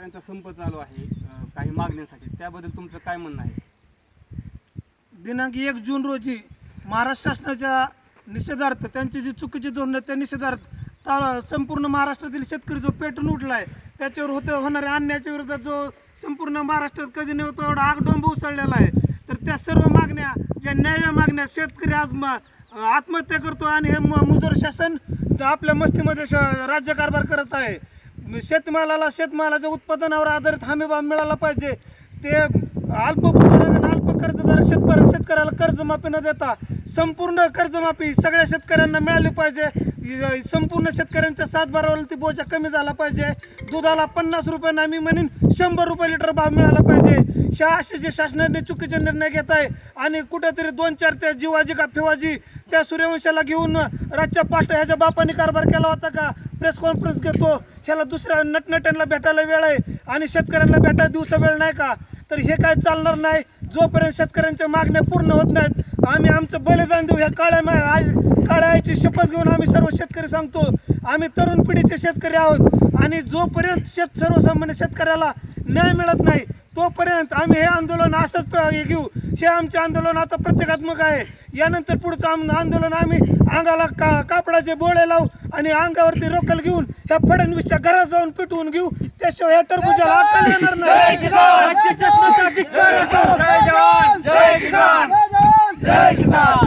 शेतकऱ्यांचा संप चालू आहे अ, काही मागण्यांसाठी. त्याबद्दल तुमचं काय म्हणणं आहे? दिनांक एक जून रोजी महाराष्ट्र शासनाच्या निषेधार्थ त्यांची जी चुकीची धोरणं आहेत, त्या निषेधार्थ ता- संपूर्ण महाराष्ट्रातील शेतकरी जो पेटून उठला आहे त्याच्यावर होतं होणाऱ्या अन्यायाच्या विरोधात जो संपूर्ण महाराष्ट्रात कधी नव्हतं एवढा आगडोंब उसळलेला आहे. तर त्या सर्व मागण्या ज्या न्याय मागण्या शेतकरी आज म- आत्महत्या करतो आणि हे म- मुजोर शासन आपल्या मस्तीमध्ये श- राज्यकारभार करत आहे शेतमालाला शेतमालाच्या उत्पादनावर आधारित हमीभाव मिळाला पाहिजे. ते अल्प अल्प कर्जदार शेतकऱ्या शेतकऱ्याला कर्जमाफी न देता संपूर्ण कर्जमाफी सगळ्या शेतकऱ्यांना मिळाली पाहिजे. संपूर्ण शेतकऱ्यांच्या सातबारावरती बोजा कमी झाला पाहिजे. दुधाला पन्नास रुपयांना मी म्हणेन शंभर रुपये लिटर भाव मिळाला पाहिजे. ह्या असे जे शासनाने चुकीचे निर्णय घेत आहे आणि कुठेतरी दोन चार त्या जीवाजी का फिवाजी त्या सूर्यवंशाला घेऊन रातच्या पाठ ह्याच्या बापाने कारभार केला होता का? प्रेस कॉन्फरन्स घेतो. ह्याला दुसऱ्या नटनट्यांना भेटायला वेळ आहे आणि शेतकऱ्यांना भेटायला दिवसा वेळ नाही का? तर हे काय चालणार नाही. जोपर्यंत शेतकऱ्यांच्या मागण्या पूर्ण होत नाहीत आम्ही आमचं बलिदान देऊ. ह्या काळ्या मा काळ्या आईची शपथ घेऊन आम्ही सर्व शेतकरी सांगतो. आम्ही तरुण पिढीचे शेतकरी आहोत. आणि जोपर्यंत शेत सर्वसामान्य शेतकऱ्याला न्याय मिळत नाही तोपर्यंत आम्ही हे आंदोलन असंच घेऊ. हे आमचे आंदोलन आता प्रत्येकात्मक आहे. यानंतर पुढचं आम- आंदोलन आम्ही अंगाला का कापडाचे बोळे लावू आणि अंगावरती रोकल घेऊन ह्या फडणवीसच्या घरात जाऊन पिटवून घेऊ. त्याशिवाय या टरबुजाला अक्कल येणार नाही. जय किसान!